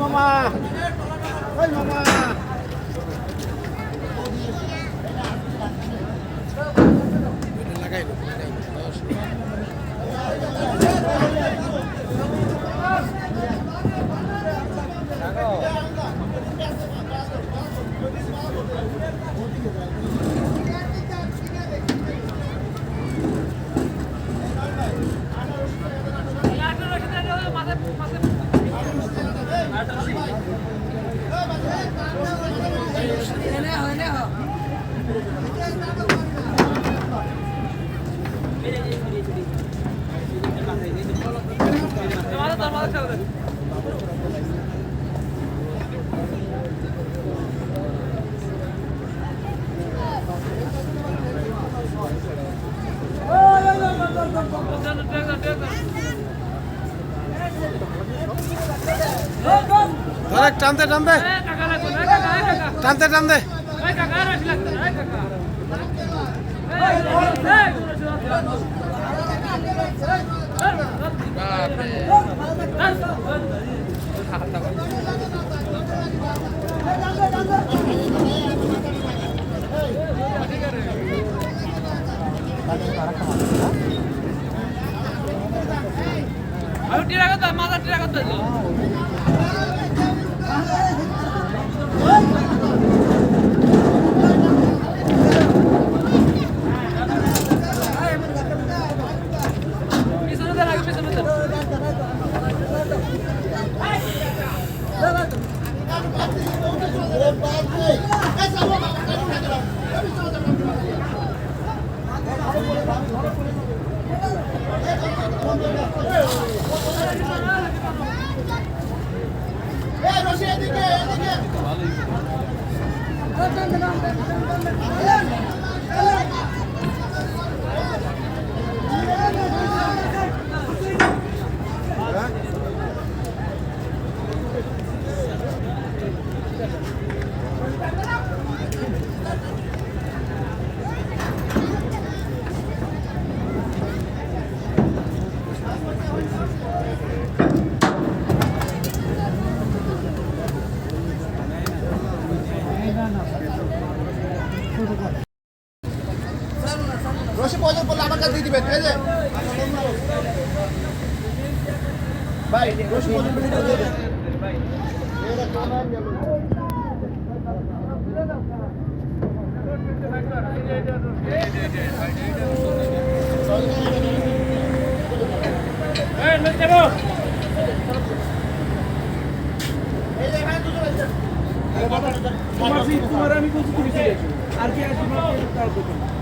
মামা ওই মামা টানতে টানতে। টানতে টানতে। আমি টিরা কথা মাথা টিরা কথা পিছনে দেন রশি প্রয়োজন পড়লে আমার কাছে দিয়ে দিবেন, এই যে। ভাই, রশি প্রয়োজন পড়লে দিয়ে দিবেন। তোমার আমি বলছি তুমি আর কি আসবে